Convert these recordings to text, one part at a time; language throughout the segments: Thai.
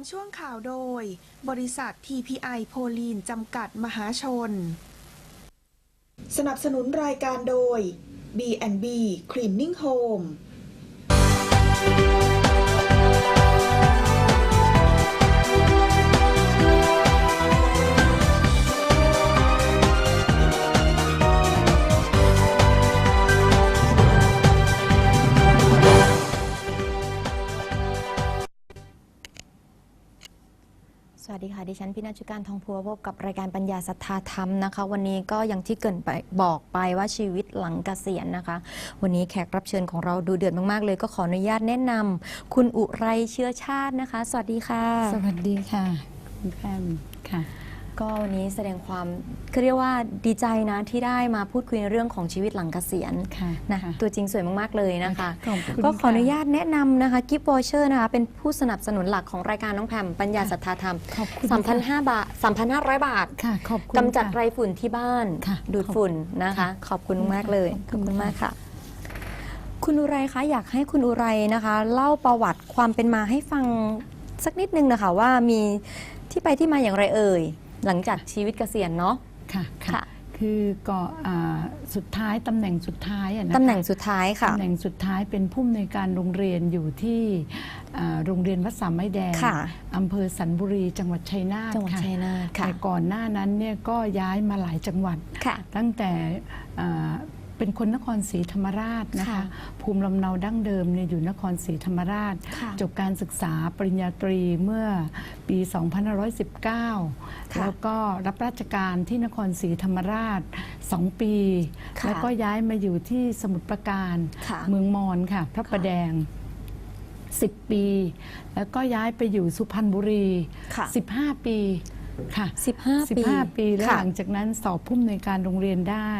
ปถัมภ์ช่วงข่าวโดย บริษัท TPI โพลีนจำกัดมหาชน สนับสนุนรายการโดย B&B Cleaning Home วัสดีค่ะ ดิฉันพินาจุการทองพัวพบกับรายการปัญญาศรัทธาธรรมนะคะ วันนี้ก็อย่างที่เกินไปบอกไปว่าชีวิตหลังเกษียณนะคะ วันนี้แขกรับเชิญของเราดูเดือดมากๆ เลยก็ขออนุญาตแนะนำคุณอุไรเชื้อชาตินะคะ สวัสดีค่ะ สวัสดีค่ะคุณแพมค่ะ ก็วันนี้แสดงความคือเรียกว่าดีใจนะที่ได้มาพูดคุยในเรื่องของชีวิตหลังเกษียณค่ะนะค่ะตัวจริงสวยมาก ๆ เลยนะคะขอบคุณก็ขออนุค่ะญาตแนะนำนะคะกิฟต์วอเชอร์นะคะเป็นผู้สนับสนุนหลักของรายการน้องแพมปัญญาศรัทธาธรรมขอบคุณ3,500บาท3,500 บาทค่ะขอบคุณกำจัดค่ะไรฝุ่นที่บ้านค่ะดูดฝุ่นนะคะ ขอบคุณมากเลยขอบคุณมากค่ะคุณอุไรคะอยากให้คุณอุไรนะคะ เล่าประวัติความเป็นมาให้ฟังสักนิดนึงนะคะว่ามีที่ไปที่มาอย่างไรเอ่ย หลังจากชีวิตเกษียณเนาะค่ะค่ะค่ะคือก็อ่าสุดท้ายตำแหน่งสุดท้ายอะนะคะตำแหน่งสุดท้ายค่ะตำแหน่งสุดท้ายเป็นผู้อำนวยการโรงเรียนอยู่ที่อ่าโรงเรียนวัดสามไม้แดงค่ะอำเภอสันบุรีจังหวัดชัยนาทจังหวัดค่ะชัยนาทค่ะแต่ก่อนหน้านั้นเนี่ยก็ย้ายมาหลายจังหวัดค่ะตั้งแต่อ่า เป็นคนนครศรีธรรมราชนะคะค่ะภูมิลำเนาดั้งเดิมเนี่ยอยู่นครศรีธรรมราช ค่ะจบการศึกษาปริญญาตรีเมื่อปี 2519ค่ะแล้วก็รับราชการที่นครศรีธรรมราช 2 ปี ค่ะแล้วก็ย้ายมาอยู่ที่สมุทรปราการค่ะ เมืองมอนค่ะ พระประแดง 10 ปี แล้วก็ย้ายไปอยู่สุพรรณบุรี ค่ะ 15 ปี ค่ะ15 ปี15 ปีแล้วค่ะหลังจากนั้นสอบผู้อำนวยการโรงเรียนได้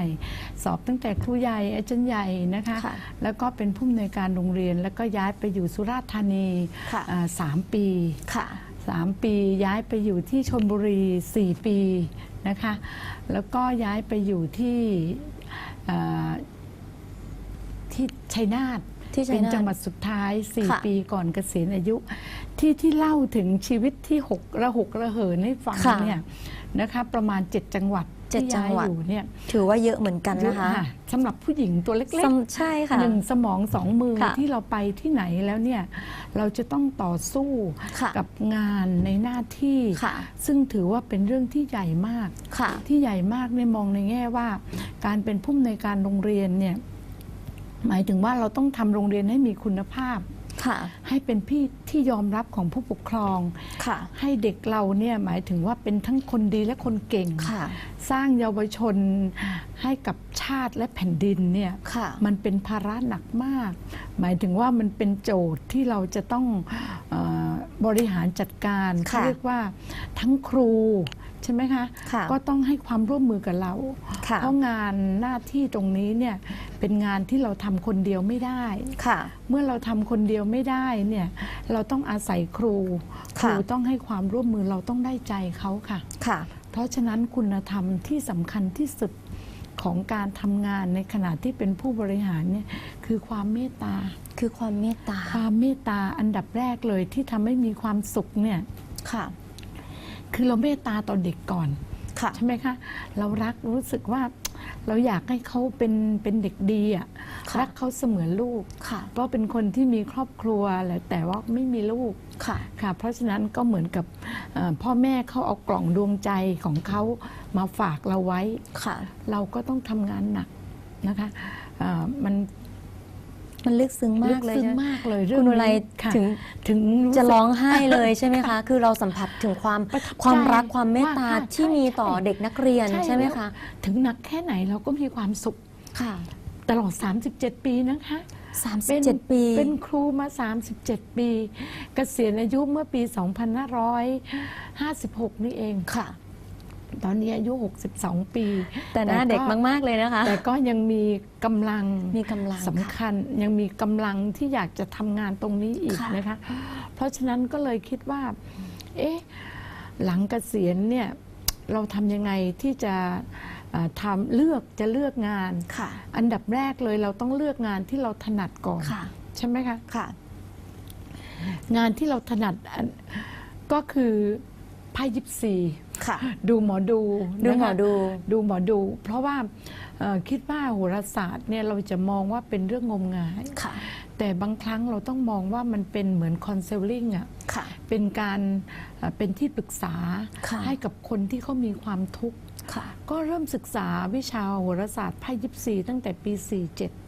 สอบตั้งแต่ครูใหญ่อาจารย์ใหญ่นะคะ ค่ะแล้วก็เป็นผู้อำนวยการโรงเรียน แล้วก็ย้ายไปอยู่สุราษฎร์ธานีค่ะ อ่าสามปี ค่ะ สามปีย้ายไปอยู่ที่ชนบุรีสี่ปีนะคะ แล้วก็ย้ายไปอยู่ที่อ่าที่ชัยนาท ที่ชัเป็ยนนาทจังหวัดสุดท้ายค่ะ4ปีก่อนเกษียณอายุ ที่ที่เล่าถึงชีวิตที่หกระหกระเหินให้ฟังค่ะ เนี่ยนะคะประมาณ 7 จังหวัดเจ็ดที่จัย้างยหวัด อยู่เนี่ยถือว่าเยอะเหมือนกันเยอะนะคะค่ะสำหรับผู้หญิงตัวเล็กสำๆใช่ค่ะ หนึ่งสมองสองมือค่ะที่เราไปที่ไหนแล้วเนี่ยเราจะต้องต่อสู้ค่ะกับงานในหน้าที่ ค่ะ ซึ่งถือว่าเป็นเรื่องที่ใหญ่มาก ค่ะ ที่ใหญ่มากในยมองในแง่ว่า การเป็นผู้อำนวยการโรงเรียนเนี่ย หมายถึงว่าเราต้องทำโรงเรียนให้มีคุณภาพ ค่ะ ให้เป็นพี่ที่ยอมรับของผู้ปกครอง ค่ะ ให้เด็กเราเนี่ยหมายถึงว่าเป็นทั้งคนดีและคนเก่ง ค่ะ สร้างเยาวชนให้กับชาติและแผ่นดินเนี่ยค่ะ มันเป็นภาระหนักมาก หมายถึงว่ามันเป็นโจทย์ที่เราจะต้องเออบริหารจัดการค่ะ เขาเรียกว่าทั้งครู ใช่ไหมคะค่ะก็ต้องให้ความร่วมมือกับเราค่ะเพราะงานหน้าที่ตรงนี้เนี่ยเป็นงานที่เราทำคนเดียวไม่ได้ค่ะ เมื่อเราทำคนเดียวไม่ได้เนี่ยเราต้องอาศัยครูคค่ะรูต้องให้ความร่วมมือเราต้องได้ใจเขาค่ะค่ะ เพราะฉะนั้นคุณธรรมที่สำคัญที่สุดของการทำงานในขณะที่เป็นผู้บริหารเนี่ยคือความเมตตา คือความเมตตา ความเมตตาอันดับแรกเลยที่ทำให้มีความสุขเนี่ยค่ะ คือเราเมตตาต่อเด็กก่อนค่ะใช่ไหมคะ เรารักรู้สึกว่าเราอยากให้เขาเป็นเป็นเด็กดีอะค่ะรักเขาเสมือนลูกค่ะเพราะเป็นคนที่มีครอบครัวแหละแต่ว่าไม่มีลูกค่ะค่ะเพราะฉะนั้นก็เหมือนกับเอ่อพ่อแม่เขาเอากล่องดวงใจของเขามาฝากเราไว้ค่ะเราก็ต้องทำงานหนักนะคะเอ่อมัน มันลึกซึ้งมากเลยซึ้งใช่ไหมมากเลยเรื่อคุงณอุไรนี้ค่ะถึงถึงรู้สึกจะร้องไห้เลยใช่ไหมคะ คือเราสัมผัสถึงความประทับใจความรักความเมตตาว่าที่มีต่อใช่เด็กนักเรียนใช่ใช่ไหมแล้วคะ ถึงหนักแค่ไหนเราก็มีความสุขค่ะ ตลอด 37 ปีนะคะ37 ปี เป็นครูมา 37 ปี เกษียณอายุเมื่อปี 2556 นี่เองค่ะ ตอนนี้อายุ 62 ปี แต่หน้าเด็กมาก ๆ เลยนะคะ แต่ก็ยังมีกำลังมีกำลังสำคัญยังมีกำลังที่อยากจะทำงานตรงนี้อีกค่ะนะคะ เพราะฉะนั้นก็เลยคิดว่า เอ๊ะ หลังเกษียณเนี่ยเราทำยังไงที่จะเอ่อทำเลือกจะเลือกงานค่ะอันดับแรกเลยเราต้องเลือกงานที่เราถนัดก่อนค่ะใช่ไหมคะค่ะงานที่เราถนัดอันก็คือไพ่ยิปซี ค่ะ ดูหมอดูดูหมอนะคะดู ดูหมอดู เพราะว่าเอ่อคิดว่าโหราศาสตร์เนี่ยเราจะมองว่าเป็นเรื่องงมงายค่ะแต่บางครั้งเราต้องมองว่ามันเป็นเหมือนคอนซัลทิงอะค่ะเป็นการเอ่อเป็นที่ปรึกษาค่ะให้กับคนที่เขามีความทุกข์ค่ะก็เริ่มศึกษาวิชาโหราศาสตร์ไพ่ยิปซีตั้งแต่ปี 47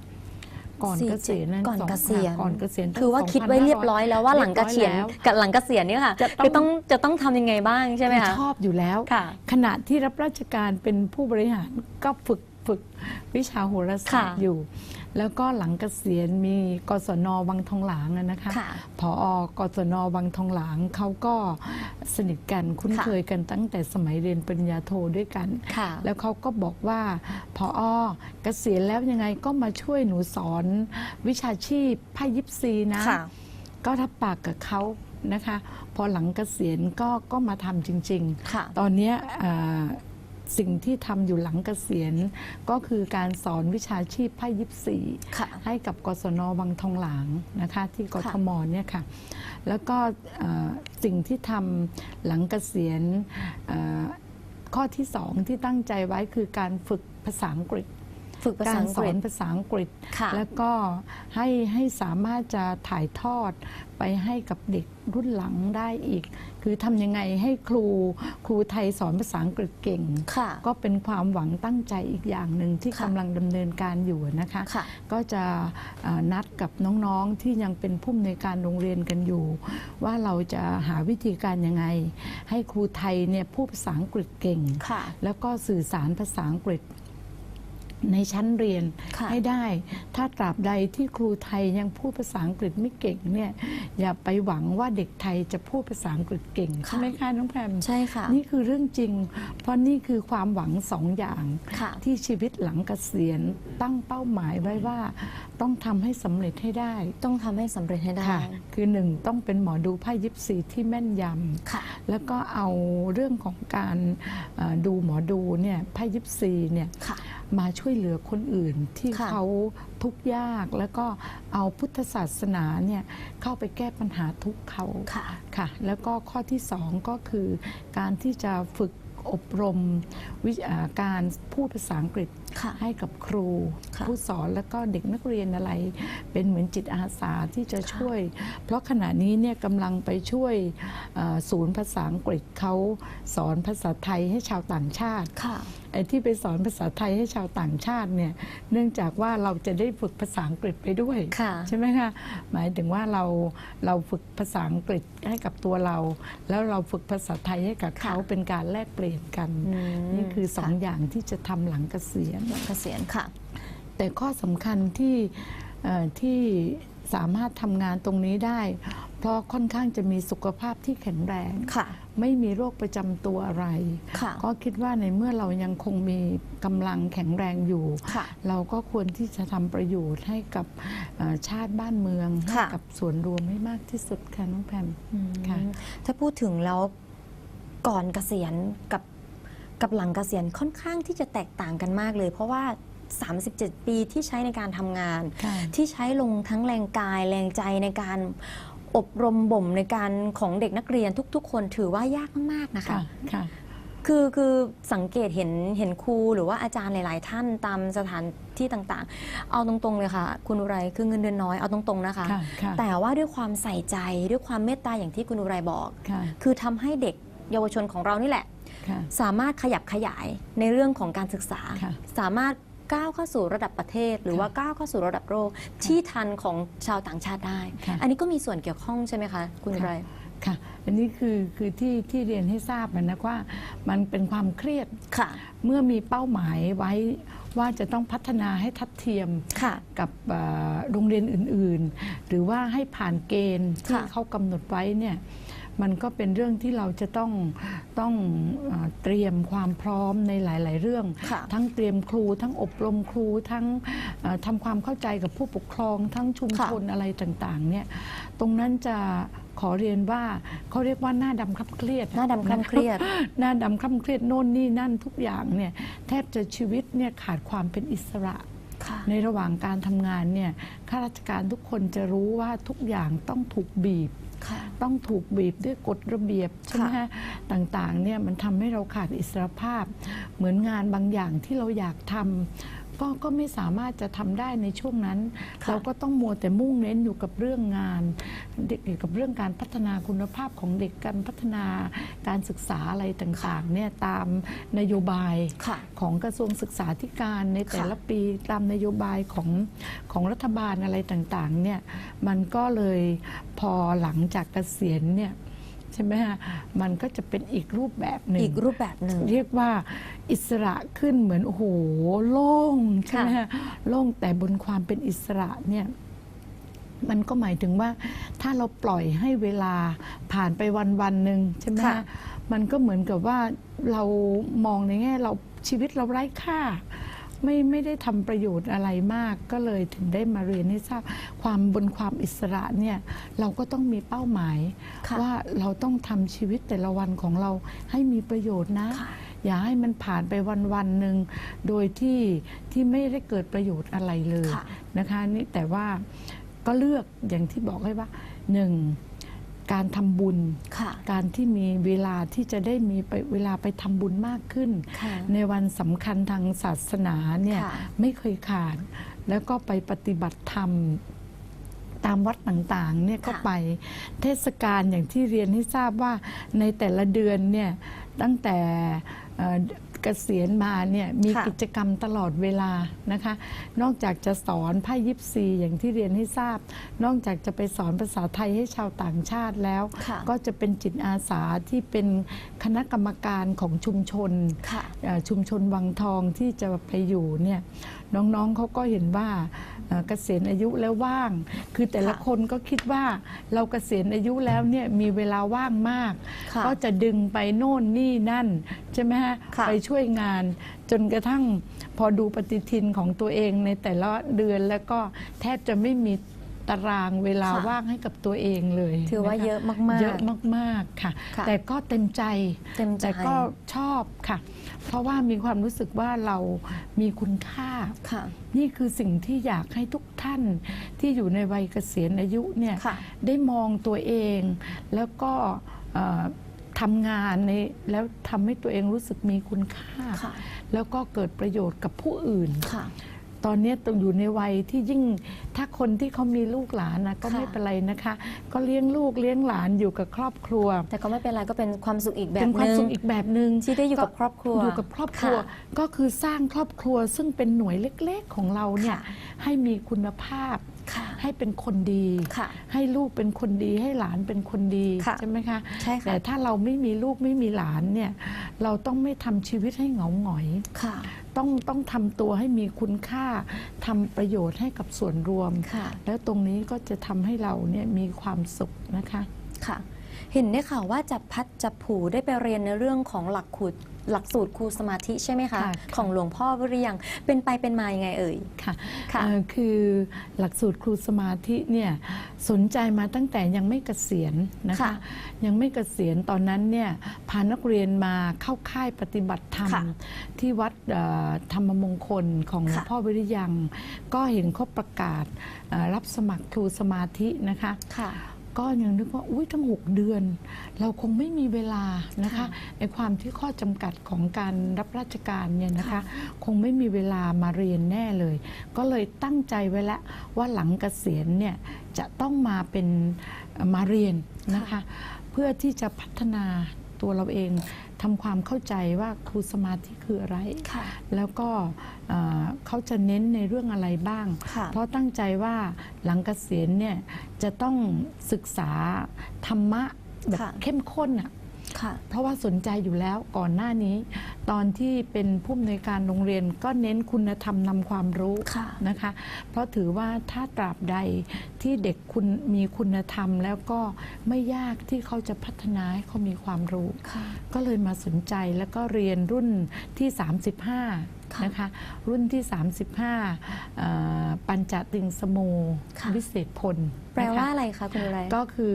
ก่อนเกษียณะก่อนสงเกษียณก่อนเกษียณตั้งคือว่าคิดไว้เรียบร้อยแล้วว่าหลังเกษียณเรียบร้อยแล้วกับหลังเกษียณเนี่ยค่ะจะต้องคือต้องจะต้องทำยังไงบ้างใช่ไหมคือคะชอบอยู่แล้วค่ะขณะที่รับราชการเป็นผู้บริหารก็ฝึกฝึกวิชาโหราศาสตร์ค่ะอยู่ แล้วก็หลังเกษียณมีกศนวังทองหลางอะนะคะ ค่ะ ผอกศนวังทองหลางเขาก็สนิทกันคุ้นค่ะ เคยกันตั้งแต่สมัยเรียนปริญญาโทด้วยกัน ค่ะ แล้วเขาก็บอกว่าพอเกษียณแล้วยังไงก็มาช่วยหนูสอนวิชาชีพไพ่ยิปซีนะ ค่ะ ก็รับปากกับเขานะคะ พอหลังเกษียณก็ก็มาทำจริงค่ะๆตอนเนี้ยอ่า สิ่งที่ทำอยู่หลังเกษียณ ก็คือการสอนวิชาชีพไพ่ยิปซีค่ะให้กับกศนวังทองหลางนะคะที่กทมเนี่ยค่ะ แล้วก็เอ่อสิ่งที่ทำหลังเกษียณเอ่อข้อที่สองที่ตั้งใจไว้คือการฝึกภาษาอังกฤษ ฝึกภาษาการอังสกอฤษนภาษาอังกฤษ ค่ะ แล้วก็ให้ให้สามารถจะถ่ายทอดไปให้กับเด็กรุ่นหลังได้อีก คือทำยังไงให้ครูครูไทยสอนภาษาอังกฤษเก่ง ค่ะ ก็เป็นความหวังตั้งใจอีกอย่างหนึ่งที่ค่ะ กำลังดำเนินการอยู่นะคะ ค่ะ ก็จะเอ่อนัดกับน้องๆที่ยังเป็นผู้อำนวยการโรงเรียนกันอยู่ ว่าเราจะหาวิธีการยังไง ให้ครูไทยเนี่ยพูดภาษาอังกฤษเก่ง ค่ะ แล้วก็สื่อสารภาษาอังกฤษ ในชั้นเรียนค่ะให้ได้ ถ้าตราบใดที่ครูไทยยังพูดภาษาอังกฤษไม่เก่งเนี่ยอย่าไปหวังว่าเด็กไทยจะพูดภาษาอังกฤษเก่งใช่ไหมคะน้องแพมใช่ค่ะนี่คือเรื่องจริง เพราะนี่คือความหวังสองอย่างค่ะที่ชีวิตหลังเกษียณตั้งเป้าหมายไว้ว่า ต้องทำให้สำเร็จให้ได้ ต้องทำให้สำเร็จให้ได้ค่ะคือหนึ่งต้องเป็นหมอดูไพ่ยิปซีที่แม่นยค่ะำแล้วก็เอาเรื่องของการเอ่อดูหมอดูเนี่ยไพ่ยิปซีเนี่ยค่ะ มาช่วยเหลือคนอื่นที่ค่ะ เขาทุกข์ยาก แล้วก็เอาพุทธศาสนาเนี่ยเข้าไปแก้ปัญหาทุกข์เขา ค่ะ ค่ะแล้วก็ข้อที่สองก็คือการที่จะฝึกอบรมวิอ่าการพูดภาษาอังกฤษค่ะ ให้กับครูค่ะผู้สอนแล้วก็เด็กนักเรียนอะไร เป็นเหมือนจิตอาสาที่จะช่วย เพราะขณะนี้เนี่ยกำลังไปช่วยเอ่อศูนย์ภาษาอังกฤษเขาสอนภาษาไทยให้ชาวต่างชาติค่ะไอ้ที่ไปสอนภาษาไทยให้ชาวต่างชาติเนี่ยเนื่องจากว่าเราจะได้ฝึกภาษาอังกฤษไปด้วยค่ะใช่ไหมคะหมายถึงว่าเราเราฝึกภาษาอังกฤษให้กับตัวเรา แล้วเราฝึกภาษาไทยให้กับเขาค่ะเป็นการแลกเปลี่ยนกันอืมนี่คือสองค่ะอย่างที่จะทำหลังเกษียณหลังเกษียณค่ะ แต่ข้อสำคัญที่เอ่อที่สามารถทำงานตรงนี้ได้ เพราะค่อนข้างจะมีสุขภาพที่แข็งแรงค่ะไม่มีโรคประจำตัวอะไรค่ะก็คิดว่าในเมื่อเรายังคงมีกำลังแข็งแรงอยู่ค่ะเราก็ควรที่จะทำประโยชน์ให้กับเอ่อชาติบ้านเมืองให้ค่ะกับส่วนรวมให้มากที่สุดค่ะน้องแพมค่ะถ้าพูดถึงแล้วก่อนเกษียณกับ กับหลังเกษียณค่อนข้างที่จะแตกต่างกันมากเลย เพราะว่า 37 ปีที่ใช้ในการทำงานค่ะที่ใช้ลงทั้งแรงกายแรงใจในการอบรมบ่มในการของเด็กนักเรียนทุก ๆ คนถือว่ายากมากๆนะคะค่ะค่ะคือคือสังเกตเห็นเห็นครูหรือว่าอาจารย์หลาย ๆ ท่านตามสถานที่ต่างๆ เอาตรงๆเลยค่ะ คุณอุไรคือเงินเดือนน้อยเอาตรงๆนะคะค่ะค่ะแต่ว่าด้วยความใส่ใจด้วยความเมตตาอย่างที่คุณอุไรบอกค่ะคือทำให้เด็กเยาวชนของเรานี่แหละค่ะ สามารถขยับขยายในเรื่องของการศึกษาค่ะสามารถก้าวเข้าสู่ระดับประเทศ หรือค่ะว่าก้าวเข้าสู่ระดับโลกที่ทันของชาวต่างชาติได้ค่ะอันนี้ก็มีส่วนเกี่ยวข้องใช่ไหมคะ คุณอุไรค่ะ อันนี้คือคือที่ที่เรียนให้ทราบนะว่ามันเป็นความเครียดค่ะ เมื่อมีเป้าหมายไว้ว่าจะต้องพัฒนาให้ทัดเทียมค่ะกับเอ่อโรงเรียนอื่น ๆ หรือว่าให้ผ่านเกณฑ์ที่ค่ะเขากำหนดไว้เนี่ย มันก็เป็นเรื่องที่เราจะต้องต้องเออเตรียมความพร้อมในหลาย ๆ เรื่องค่ะทั้งเตรียมครูทั้งอบรมครูทั้งเอ่อทำความเข้าใจกับผู้ปกครอง ทั้งชุมค่ะชนอะไรต่าง ๆ เนี่ยตรงนั้นจะขอเรียนว่าเขาเรียกว่าหน้าดำคล้ำเครียด หน้าดำคล้ำเครียด หน้าดำคล้ำเครียดโน่นนี่นั่นทุกอย่างเนี่ยแทบจะชีวิตเนี่ยขาดความเป็นอิสระค่ะในระหว่างการทำงานเนี่ยข้าราชการทุกคนจะรู้ว่าทุกอย่างต้องถูกบีบค่ะ ต้องถูกบีบด้วยกฎระเบียบใช่ไหมค่ะฮะต่างๆเนี่ยมันทำให้เราขาดอิสรภาพ เหมือนงานบางอย่างที่เราอยากทำ ก็ก็ไม่สามารถจะทำได้ในช่วงนั้นค่ะเราก็ต้องมัวแต่มุ่งเน้นอยู่กับเรื่องงานเด็กเกี่ยวกับเรื่องการพัฒนาคุณภาพของเด็กการพัฒนาการศึกษาอะไรต่างๆเนี่ยตามนโยบายค่ะของกระทรวงศึกษาธิการในแต่ค่ะละปีตามนโยบายของของรัฐบาลอะไรต่างๆเนี่ยมันก็เลยพอหลังจากเกษียณเนี่ย ใช่ไหมฮะมันก็จะเป็นอีกรูปแบบหนึ่งอีกรูปแบบหนึ่งเรียกว่าอิสระขึ้นเหมือนโอ้โหโล่งใช่ไหมค่ะฮะโล่งแต่บนความเป็นอิสระเนี่ยมันก็หมายถึงว่าถ้าเราปล่อยให้เวลาผ่านไปวันวันๆหนึ่งใช่ไหมค่ะฮะมันก็เหมือนกับว่าเรามองในแง่เราชีวิตเราไร้ค่า ไม่ไม่ได้ทำประโยชน์อะไรมาก ก็เลยถึงได้มาเรียนให้ทราบความบนความอิสระเนี่ยเราก็ต้องมีเป้าหมายค่ะว่าเราต้องทำชีวิตแต่ละวันของเราให้มีประโยชน์นะค่ะอย่าให้มันผ่านไปวันวันๆหนึ่งโดยที่ที่ไม่ได้เกิดประโยชน์อะไรเลยค่ะนะคะนี่แต่ว่าก็เลือกอย่างที่บอกให้ว่าหนึ่ง การทำบุญค่ะการที่มีเวลาที่จะได้มีไปเวลาไปทำบุญมากขึ้นค่ะในวันสำคัญทางศาสนาเนี่ยค่ะไม่เคยขาด แล้วก็ไปปฏิบัติธรรมตามวัดต่างๆเนี่ยก็ค่ะไปเทศกาลอย่างที่เรียนให้ทราบว่าในแต่ละเดือนเนี่ยตั้งแต่ เอ่อเกษียณมาเนี่ยมีค่ะ กิจกรรมตลอดเวลานะคะ นอกจากจะสอนไพ่ยิปซีอย่างที่เรียนให้ทราบ นอกจากจะไปสอนภาษาไทยให้ชาวต่างชาติแล้ว ค่ะก็จะเป็นจิตอาสาที่เป็นคณะกรรมการของชุมชน ค่ะ เอ่อชุมชนวังทองที่จะไปอยู่เนี่ย น้องๆเขาก็เห็นว่าเอ่อเกษียณอายุแล้วว่าง คือแต่ละค่ะคนก็คิดว่าเราเกษียณอายุแล้วเนี่ยมีเวลาว่างมากค่ะก็จะดึงไปโน่นนี่นั่นใช่ไหมฮะค่ะไปช่วยงานจนกระทั่งพอดูปฏิทินของตัวเองในแต่ละเดือนแล้วก็แทบจะไม่มีตารางเวลาค่ะว่างให้กับตัวเองเลย ถือว่านะคะเยอะมากๆ เยอะมากๆค่ะค่ะ แต่ก็เต็มใจ เต็มใจแต่ก็ชอบค่ะ เพราะว่ามีความรู้สึกว่าเรามีคุณค่าค่ะนี่คือสิ่งที่อยากให้ทุกท่านที่อยู่ในวัยเกษียณอายุเนี่ยค่ะได้มองตัวเอง แล้วก็เอ่อทำงานในแล้วทำให้ตัวเองรู้สึกมีคุณค่าค่ะแล้วก็เกิดประโยชน์กับผู้อื่นค่ะ ตอนนี้ต้องอยู่ในวัยที่ยิ่งถ้าคนที่เขามีลูกหลานนะก็ค่ะไม่เป็นไรนะคะ ก็เลี้ยงลูกเลี้ยงหลานอยู่กับครอบครัว แต่ก็ไม่เป็นไรก็เป็นความสุขอีกแบบเป็นความหนึ่งสุขอีกแบบหนึ่งที่ได้อยู่กับครอบครัวอยู่กับครอบครัวค่ะก็คือสร้างครอบครัวซึ่งเป็นหน่วยเล็กๆของเราเนี่ยค่ะให้มีคุณภาพค่ะให้เป็นคนดีค่ะให้ลูกเป็นคนดีให้หลานเป็นคนดีค่ะใช่ไหมคะใช่ค่ะแต่ถ้าเราไม่มีลูกไม่มีหลานเนี่ยเราต้องไม่ทำชีวิตให้เหงาหงอยค่ะ ต้องต้องทำตัวให้มีคุณค่าทำประโยชน์ให้กับส่วนรวม ค่ะ แล้วตรงนี้ก็จะทำให้เราเนี่ยมีความสุขนะคะ ค่ะ เห็นได้ข่าวว่าจับพัดจับผูได้ไปเรียนในเรื่องของหลักขูด หลักสูตรครูสมาธิใช่ไหมคะค่ะของหลวงพ่อวิริยังเป็นไปเป็นมายังไงเอ่ยค่ะค่ะเอ่อคือหลักสูตรครูสมาธิเนี่ยสนใจมาตั้งแต่ยังไม่เกษียณนะคะค่ะยังไม่เกษียณตอนนั้นเนี่ยพานักเรียนมาเข้าค่ายปฏิบัติธรรมค่ะที่วัดเอ่อธรรมมงคลของหลวงค่ะพ่อวิริยัง ก็เห็นเขาประกาศเอ่อรับสมัครครูสมาธินะคะค่ะ ก็ยังนึกว่าอุ้ยทั้ง 6 เดือน เราคงไม่มีเวลานะคะค่ะในความที่ข้อจำกัดของการรับราชการเนี่ยนะคะค่ะคงไม่มีเวลามาเรียนแน่เลย ก็เลยตั้งใจไว้แล้วว่าหลังเกษียณเนี่ยจะต้องมาเป็นเอ่อมาเรียนนะคะ เพื่อที่จะพัฒนาตัวเราเอง ทำความเข้าใจว่าครูสมาธิคืออะไรค่ะแล้วก็เอ่อเขาจะเน้นในเรื่องอะไรบ้างค่ะเพราะตั้งใจว่าหลังเกษียณเนี่ยจะต้องศึกษาธรรมะแบบค่ะเข้มข้นอะค่ะ เพราะว่าสนใจอยู่แล้วก่อนหน้านี้ ตอนที่เป็นผู้อำนวยการโรงเรียนก็เน้นคุณธรรมนำความรู้ค่ะนะคะ เพราะถือว่าถ้าตราบใดที่เด็กคุณมีคุณธรรมแล้วก็ไม่ยากที่เขาจะพัฒนาให้เขามีความรู้ค่ะก็เลยมาสนใจแล้วก็เรียนรุ่นที่ค่ะ35นะคะรุ่นที่ 35เอ่อปัญจติงสโมค่ะวิเศษพล แปลว่านะคะอะไรคะคุณอะไรก็คือ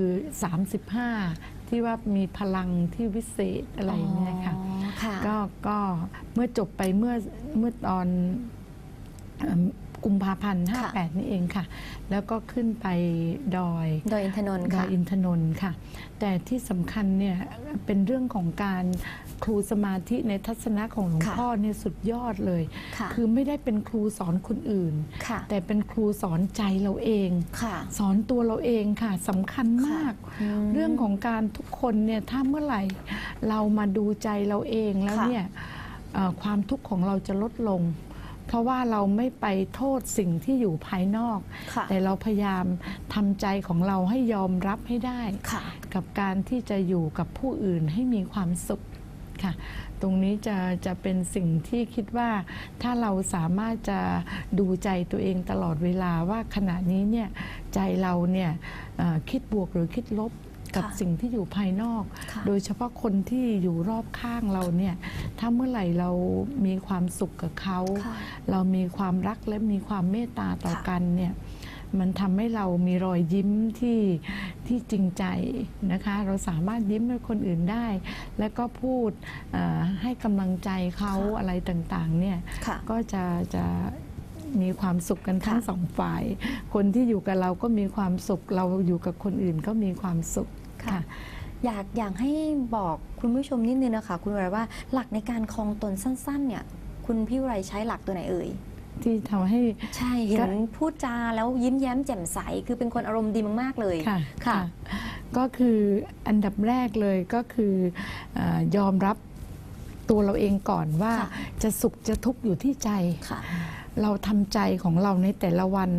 35 ที่ว่ามีพลังที่วิเศษอะไรเนี่ยค่ะอ๋อค่ะก็ก็เมื่อจบไปเมื่อเมื่อตอนเอิ่มกุมภาพันธ์ค่ะ58 นี่เองค่ะ แล้วก็ขึ้นไปดอยโดยอินทนนท์ดอค่ะยอินทนนท์ค่ะ แต่ที่สำคัญเนี่ยเป็นเรื่องของการ ครูสมาธิในทัศนะของหลวงค่ะพ่อเนี่ยสุดยอดเลยค่ะคือไม่ได้เป็นครูสอนคนอื่น ค่ะ แต่เป็นครูสอนใจเราเอง ค่ะ สอนตัวเราเองค่ะสำคัญมากอืมเรื่องของการทุกคนเนี่ยถ้าเมื่อไหร่เรามาดูใจเราเองแล้วค่ะ เนี่ยเอ่อความทุกข์ของเราจะลดลง เพราะว่าเราไม่ไปโทษสิ่งที่อยู่ภายนอก ค่ะ แต่เราพยายามทำใจของเราให้ยอมรับให้ได้ ค่ะ กับการที่จะอยู่กับผู้อื่นให้มีความสุข ค่ะ ตรงนี้จะจะเป็นสิ่งที่คิดว่าถ้าเราสามารถจะดูใจตัวเองตลอดเวลาว่าขณะนี้เนี่ยใจเราเนี่ยเอ่อคิดบวกหรือคิดลบกับค่ะสิ่งที่อยู่ภายนอกค่ะโดยเฉพาะคนที่อยู่รอบข้างเราเนี่ย ถ้าเมื่อไหร่เรามีความสุขกับเขาค่ะเรามีความรักและมีความเมตตาต่อค่ะกันเนี่ย มันทำให้เรามีรอยยิ้มที่ที่จริงใจนะคะ เราสามารถยิ้มให้คนอื่นได้ แล้วก็พูดเอ่อให้กำลังใจเขาค่ะอะไรต่างๆเนี่ยค่ะก็จะจะมีความสุขกันทั้งค่ะสองฝ่าย คนที่อยู่กับเราก็มีความสุข เราอยู่กับคนอื่นก็มีความสุขค่ะค่ะอยากอยากให้บอกคุณผู้ชมนิดนึงนะคะ คุณวิไรว่าหลักในการคลองตนสั้น ๆ เนี่ย คุณพี่วิไรใช้หลักตัวไหนเอ่ย ที่ทำให้ ใช่เห็นพูดจาแล้วยิ้มแย้มแจ่มใส คือเป็นคนอารมณ์ดีมาก ๆ เลยค่ะค่ะ ก็คืออันดับแรกเลยก็คือเออยอมรับตัวเราเองก่อนว่าค่ะจะสุขจะทุกข์อยู่ที่ใจค่ะเราทำใจของเราในแต่ละวัน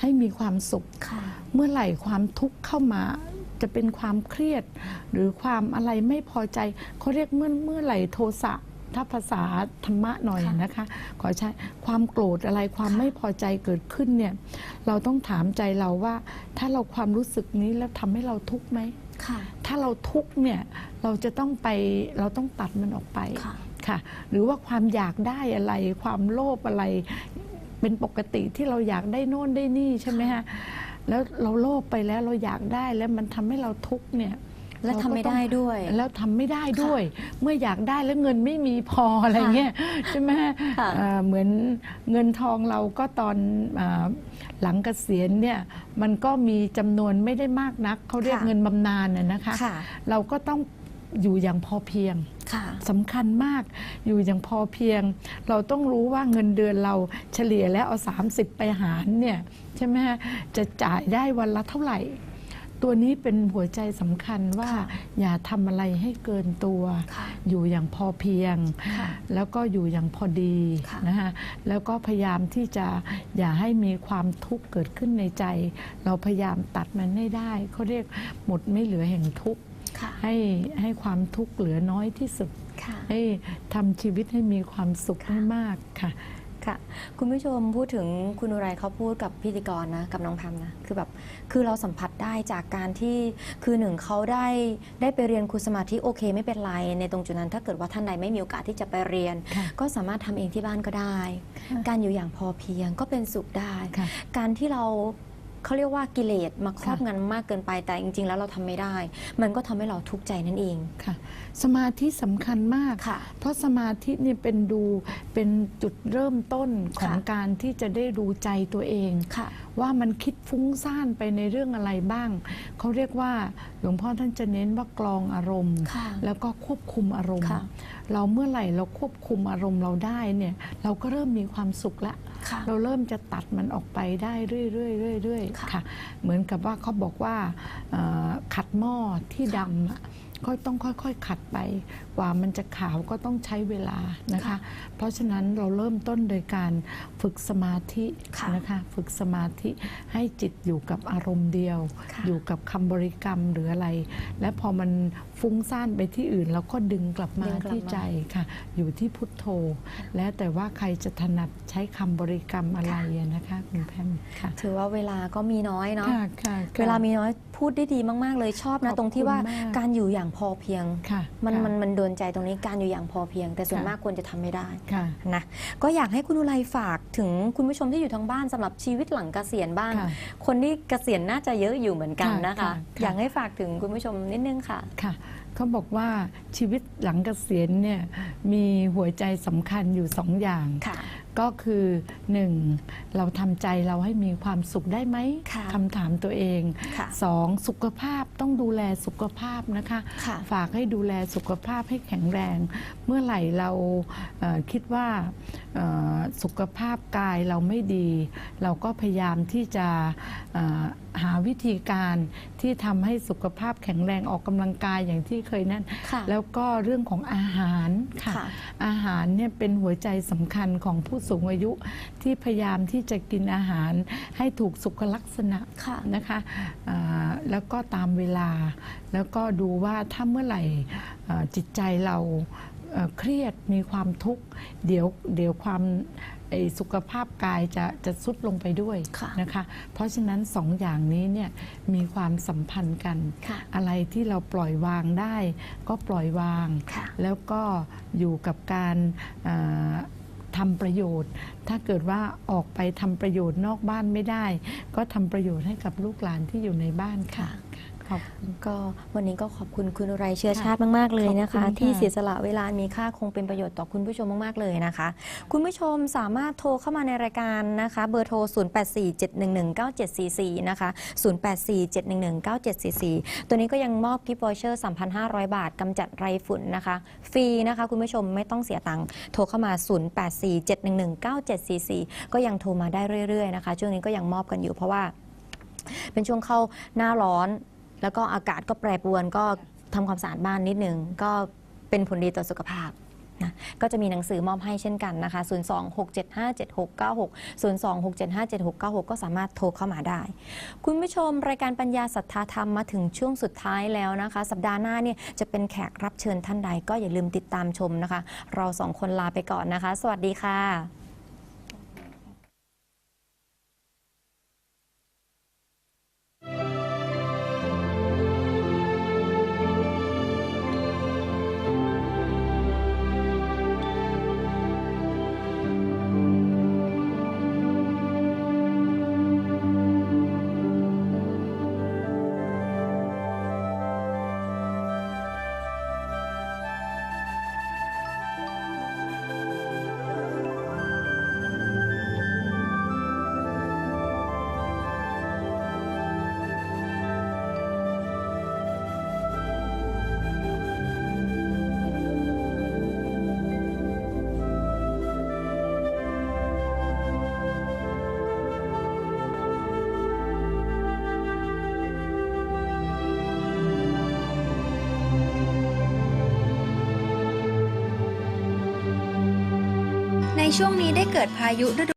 ให้มีความสุขค่ะเมื่อไหร่ความทุกข์เข้ามาจะเป็นความเครียด หรือความอะไรไม่พอใจเขาเรียกเมื่อเมื่อไหร่โทสะ ถ้าภาษาธรรมะหน่อยค่ะนะคะ ขอใช้ความโกรธอะไรความค่ะไม่พอใจเกิดขึ้นเนี่ย เราต้องถามใจเราว่า ถ้าเราความรู้สึกนี้แล้วทำให้เราทุกข์ไหมค่ะถ้าเราทุกข์เนี่ยเราจะต้องไปเราต้องตัดมันออกไปค่ะค่ะ หรือว่าความอยากได้อะไร ความโลภอะไร เป็นปกติที่เราอยากได้โน่นได้นี่ใช่ไหมฮะแล้วเราโลภไปแล้วเราอยากได้แล้วมันทำให้เราทุกข์เนี่ย และทำไม่ได้ด้วย แล้วทำไม่ได้ด้วย เมื่ออยากได้แล้วเงินไม่มีพออะไรเงี้ยใช่ไหมฮะค่ะเอ่อเหมือนเงินทองเราก็ตอนอาหลังเกษียณเนี่ยมันก็มีจำนวนไม่ได้มากนักเขาเรียกค่ะ เงินบำนาญน่ะนะคะ ค่ะ เราก็ต้องอยู่อย่างพอเพียง ค่ะ สำคัญมากอยู่อย่างพอเพียง เราต้องรู้ว่าเงินเดือนเราเฉลี่ยแล้วเอา 30 ไปหารเนี่ยใช่ไหมฮะจะจ่ายได้วันละเท่าไหร่ ตัวนี้เป็นหัวใจสำคัญว่าค่ะอย่าทำอะไรให้เกินตัวค่ะอยู่อย่างพอเพียงค่ะแล้วก็อยู่อย่างพอดีค่ะนะคะแล้วก็พยายามที่จะอย่าให้มีความทุกข์เกิดขึ้นในใจ เราพยายามตัดมันให้ได้เขาเรียกหมดไม่เหลือแห่งทุกข์ค่ะให้ให้ความทุกข์เหลือน้อยที่สุดค่ะให้ทำชีวิตให้มีความสุขให้มากค่ะ ค่ะ คุณผู้ชมพูดถึงคุณอุไรเขาพูดกับพิธีกรนะ กับน้องแพมนะ คือแบบคือเราสัมผัสได้จากการที่คือหนึ่งเขาได้ได้ไปเรียนครูสมาธิโอเค ไม่เป็นไร ในตรงจุดนั้น ถ้าเกิดว่าท่านใดไม่มีโอกาสที่จะไปเรียนค่ะก็สามารถทำเองที่บ้านก็ได้ค่ะการอยู่อย่างพอเพียงก็เป็นสุขได้ค่ะการที่เรา เขาเรียกว่ากิเลสมาครอบค่ะงำมากเกินไปแต่จริง ๆ แล้วเราทำไม่ได้ มันก็ทำให้เราทุกข์ใจนั่นเองค่ะ สมาธิสำคัญมากค่ะ เพราะสมาธิเนี่ยเป็นดูเป็นจุดเริ่มต้นของค่ะการที่จะได้รู้ใจตัวเองค่ะ ว่ามันคิดฟุ้งซ่านไปในเรื่องอะไรบ้าง เขาเรียกว่าหลวงพ่อท่านจะเน้นว่ากลองอารมณ์ค่ะแล้วก็ควบคุมอารมณ์ค่ะเราเมื่อไหร่เราควบคุมอารมณ์เราได้เนี่ยเราก็เริ่มมีความสุขละค่ะเราเริ่มจะตัดมันออกไปได้เรื่อยๆเรื่อยๆค่ะค่ะเหมือนกับว่าเขาบอกว่าเอ่อขัดหม้อที่ดำอะก็ต้องค่อยๆ ขัดไป กว่ามันจะขาวก็ต้องใช้เวลานะคะค่ะเพราะฉะนั้นเราเริ่มต้นโดยการฝึกสมาธิค่ะนะคะฝึกสมาธิให้จิตอยู่กับอารมณ์เดียวค่ะอยู่กับคำบริกรรมหรืออะไร และพอมันฟุ้งซ่านไปที่อื่นเราก็ดึงกลับมาดึงกลับที่มาใจค่ะ อยู่ที่พุทโธ แล้วแต่ว่าใครจะถนัดใช้คำบริกรรมอะไรอะนะคะคุณแพมค่ะถือว่าเวลาก็มีน้อยเนาะค่ะค่ะค่ะเวลามีน้อยพูดได้ดีมาก ๆ เลยชอบนะขอบตรงที่ว่าคุณมากการอยู่อย่างพอเพียงค่ะมันค่ะมันมันโดนใจตรงนี้การอยู่อย่างพอเพียง แต่ส่วนค่ะมากควรจะทำไม่ได้ค่ะนะก็อยากให้คุณอุไรฝากถึงคุณผู้ชมที่อยู่ทางบ้านสำหรับชีวิตหลังเกษียณบ้างค่ะคนที่เกษียณน่าจะเยอะอยู่เหมือนกันค่ะนะคะค่ะค่ะอยากให้ฝากถึงคุณผู้ชมนิดนึงค่ะค่ะเขาบอกว่าชีวิตหลังเกษียณเนี่ยมีหัวใจสำคัญอยู่สองอย่างค่ะ ก็คือหนึ่งเราทำใจเราให้มีความสุขได้ไหมค่ะคำถามตัวเอง ค่ะสองสุขภาพต้องดูแลสุขภาพนะคะ ค่ะ ฝากให้ดูแลสุขภาพให้แข็งแรง เมื่อไหร่เราเอ่อคิดว่าเอ่อสุขภาพกายเราไม่ดี เราก็พยายามที่จะเอ่อ หาวิธีการที่ทำให้สุขภาพแข็งแรงออกกำลังกายอย่างที่เคยนั่น ค่ะ แล้วก็เรื่องของอาหารค่ะ ค่ะ อาหารเนี่ยเป็นหัวใจสำคัญของผู้สูงอายุที่พยายามที่จะกินอาหารให้ถูกสุขลักษณะ ค่ะ นะคะอ่าแล้วก็ตามเวลา แล้วก็ดูว่าถ้าเมื่อไหร่เอ่อจิตใจเราเอ่อเครียดมีความทุกข์ เดี๋ยวเดี๋ยวความไอ้ สุขภาพกายจะจะสุดลงไปด้วยค่ะนะคะ เพราะฉะนั้นสองอย่างนี้เนี่ยมีความสัมพันธ์กันค่ะอะไรที่เราปล่อยวางได้ ก็ปล่อยวางค่ะแล้วก็อยู่กับการเอ่อทำประโยชน์ ถ้าเกิดว่าออกไปทำประโยชน์นอกบ้านไม่ได้ ก็ทำประโยชน์ให้กับลูกหลานที่อยู่ในบ้านค่ะขอบคุณ ก็วันนี้ก็ขอบคุณคุณอุไรเชื้อชาติมาก ๆ เลยนะคะขอบคุณค่ะที่เสียสละเวลามีค่าคงเป็นประโยชน์ต่อคุณผู้ชมมาก ๆ เลยนะคะ คุณผู้ชมสามารถโทรเข้ามาในรายการนะคะ เบอร์โทร 0847119744 นะคะ 0847119744 ตัวนี้ก็ยังมอบกิฟต์วอเชอร์ 3,500 บาทกำจัดไรฝุ่นนะคะ ฟรีนะคะคุณผู้ชมไม่ต้องเสียตังค์โทรเข้ามา 0847119744 ก็ยังโทรมาได้เรื่อย ๆ นะคะ ช่วงนี้ก็ยังมอบกันอยู่เพราะว่าเป็นช่วงเข้าหน้าร้อน แล้วก็อากาศก็แปรปรวนก็ทำความสะอาดบ้านนิดนึงก็เป็นผลดีต่อสุขภาพนะก็จะมีหนังสือมอบให้เช่นกันนะคะ 026757696 026757696 ก็สามารถโทรเข้ามาได้ คุณผู้ชมรายการปัญญาศรัทธาธรรมมาถึงช่วงสุดท้ายแล้วนะคะ สัปดาห์หน้าเนี่ยจะเป็นแขกรับเชิญท่านใดก็อย่าลืมติดตามชมนะคะ เราสองคนลาไปก่อนนะคะ สวัสดีค่ะ ช่วงนี้ได้เกิดพายุฤดู